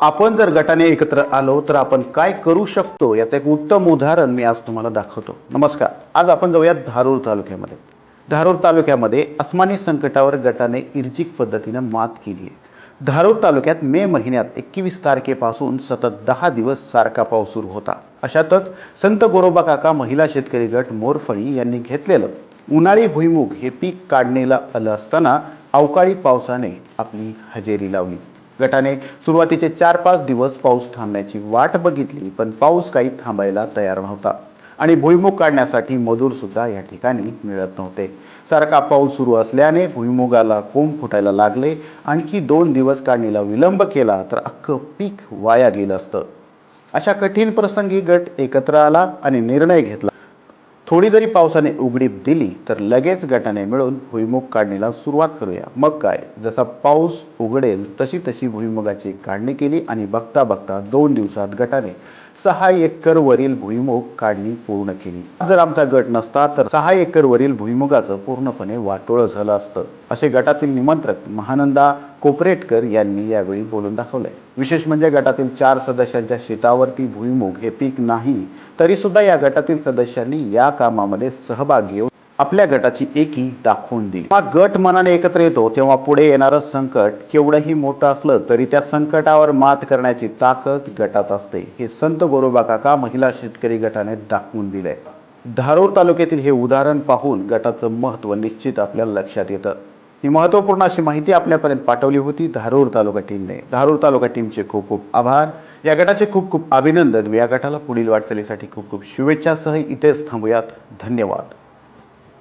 आपण जर गटाने एकत्र आलो तर आपण काय करू शकतो? याचं एक उत्तम उदाहरण मी आज तुम्हाला दाखवतो. नमस्कार. आज आपण जाऊया धारूर तालुक्यामध्ये. धारूर तालुक्यामध्ये अस्मानी संकटावर गटाने इर्जिक पद्धतीनं मात केली आहे धारूर तालुक्यात मे महिन्यात एकवीस तारखेपासून सतत दहा दिवस सारखा पाऊस सुरू होता. अशातच संत गोरोबा काका महिला शेतकरी गट मोरफळी यांनी घेतलेलं उन्हाळी भुईमुग हे पीक काढणीला आलं असताना अवकाळी पावसाने आपली हजेरी लावली. गटाने सुरुवातीचे चार पाच दिवस पाऊस थांबण्याची वाट बघितली पण पाऊस काही थांबायला तयार नव्हता. आणि भुईमुग काढण्यासाठी मजूर सुद्धा या ठिकाणी मिळत नव्हते. सारखा पाऊस सुरू असल्याने भुईमुगाला कोंब फुटायला लागले. आणखी दोन दिवस काढणीला विलंब केला तर अख्खं पीक वाया गेलं असतं. अशा कठीण प्रसंगी गट एकत्र आला आणि निर्णय घेतला. थोडी जरी पावसाने उघडीप दिली तर लगेच गटाने मिळून भुईमुग काढणीला सुरुवात करूया. मग काय? जसा पाऊस उघडेल तशी तशी भुईमुगाची काढणी केली आणि बघता बघता दोन दिवसात गटाने सहा एकर वरील भुईमुग काढणी पूर्ण केली. जर आमचा गट नसता तर सहा एकर वरील भुईमुगाचं पूर्णपणे वाटोळं झालं असतं. असे गटातील निमंत्रक महानंदा कोपरेटकर यांनी यावेळी बोलून दाखवलंय. विशेष म्हणजे गटातील चार सदस्यांच्या शेतावरती भुईमुग हे पीक नाही तरी सुद्धा या गटातील सदस्यांनी या कामामध्ये सहभाग घेऊन आपल्या गटाची एकी दाखवून दिली. हा गट मनाने एकत्र येतो तेव्हा पुढे येणारं संकट केवढंही मोठं असलं तरी त्या संकटावर मात करण्याची ताकद गटात असते. हे संत गोरोबा काका महिला शेतकरी गटाने दाखवून दिले धारूर तालुक्यातील हे उदाहरण पाहून गटाचं महत्त्व निश्चित आपल्याला लक्षात येतं. ही महत्त्वपूर्ण अशी माहिती आपल्यापर्यंत पाठवली होती धारूर तालुका टीमने. धारूर तालुका टीमचे खूप खूप आभार. या गटाचे खूप खूप अभिनंदन. या गटाला पुढील वाटचालीसाठी खूप खूप शुभेच्छासह इथेच थांबूयात. धन्यवाद.